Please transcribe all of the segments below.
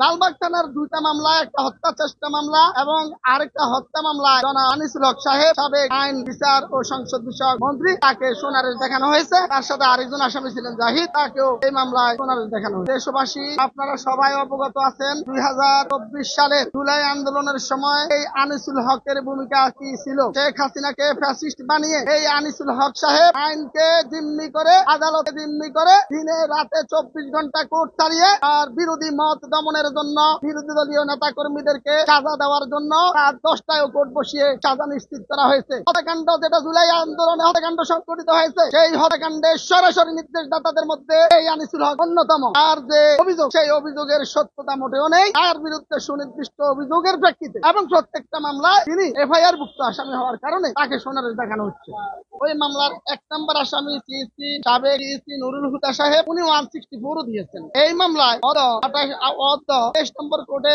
লালবাগ থানার দুইটা মামলা, একটা হত্যা চেষ্টা মামলা এবং আরেকটা হত্যা মামলায় জনা আনিসুল হক সাহেব, সাবেক আইন বিচার ও সংসদ বিষয়ক মন্ত্রী, তাকে সোনারের দেখানো হয়েছে। তার সাথে আরেকজন আসামি ছিলেন জাহিদ, তাকেও এই মামলায় সোনারের দেখানো হয়েছে। দেশবাসী, আপনারা সবাই অবগত আছেন, দুই হাজার চব্বিশ সালের জুলাই আন্দোলনের সময় এই আনিসুল হকের ভূমিকা কি ছিল? শেখ হাসিনাকে ফ্যাসিস্ট বানিয়ে এই আনিসুল হক সাহেব আইনকে জিম্মি করে, আদালতে জিম্মি করে দিনে রাতে চব্বিশ ঘণ্টা কোর্ট চালিয়ে আর বিরোধী মত দমনের জন্য, বিরোধী দলীয় নেতা কর্মীদেরকে সাজা দেওয়ার জন্য রাত দশটায় কোর্ট বসিয়ে সাজা নিশ্চিত করা হয়েছে। হত্যাকাণ্ড যেটা জুলাই আন্দোলনে হত্যাকাণ্ড সংঘটিত হয়েছে, সেই হত্যাকাণ্ডের সরাসরি নির্দেশদাতাদের মধ্যে এই আনিসুল হক অন্যতম। আর যে অভিযোগ, সেই অভিযোগের সত্যতা মোটেও নেই। তার বিরুদ্ধে সুনির্দিষ্ট অভিযোগের প্রেক্ষিতে এবং প্রত্যেকটা মামলায় তিনি এফআইআর ভুক্ত আসামি হওয়ার কারণে তাকে সোনারের দেখানো হচ্ছে। ওই মামলার এক নম্বর আসামি সিএসি সাবেক ইসি নুরুল হুদা সাহেব উনি ওয়ান সিক্সটি ফোরও দিয়েছেন। এই মামলায় অদ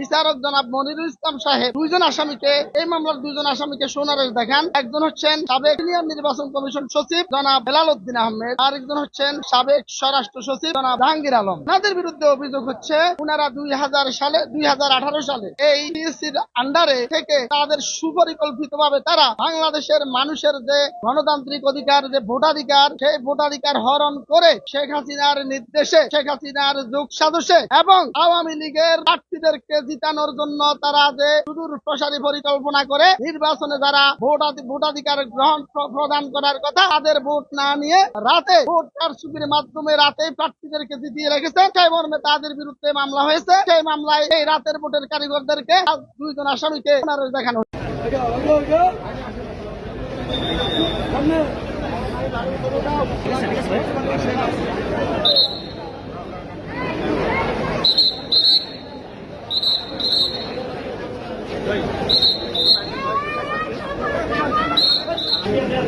বিচারক জনাব মনিরুল ইসলাম সাহেব। দুইজন আসামিকে, এই মামলার দুইজন আসামিকে সোনারের দেখান। একজন হচ্ছেন সাবেক সিনিয়র নির্বাচন কমিশন সচিব জনাব বেলাল উদ্দিন আহমেদ, আরেকজন হচ্ছেন সাবেক স্বরাষ্ট্র সচিব জনাব জাহাঙ্গীর আলম। তাদের বিরুদ্ধে অভিযোগ হচ্ছে, উনারা দুই সালে, দুই হাজার আঠারো সালে এই আন্ডারে থেকে তাদের সুপরিকল্পিত ভাবে তারা বাংলাদেশের মানুষের যে গণতান্ত্রিক অধিকার, যে ভোটাধিকার, সেই ভোটাধিকার হরণ করে শেখ হাসিনার নির্দেশে, শেখ হাসিনার যোগ সাজসে এবং আওয়ামী লীগের প্রার্থীদেরকে জিতানোর জন্য তারা যে সুদূর প্রসারী পরিকল্পনা করে নির্বাচনে যারা ভোটাধি- ভোটাধিকার গ্রহণ প্রদান করার কথা তাদের ভোট না নিয়ে রাতে ভোট কারচুপির মাধ্যমে রাতে প্রার্থীদেরকে জিতিয়ে রেখেছে সেই মর্মে তাদের বিরুদ্ধে মামলা হয়েছে সেই মামলায় এই রাতের ভোটের কারিগরদেরকে দুইজন আসামিকে দেখানো হয়েছে।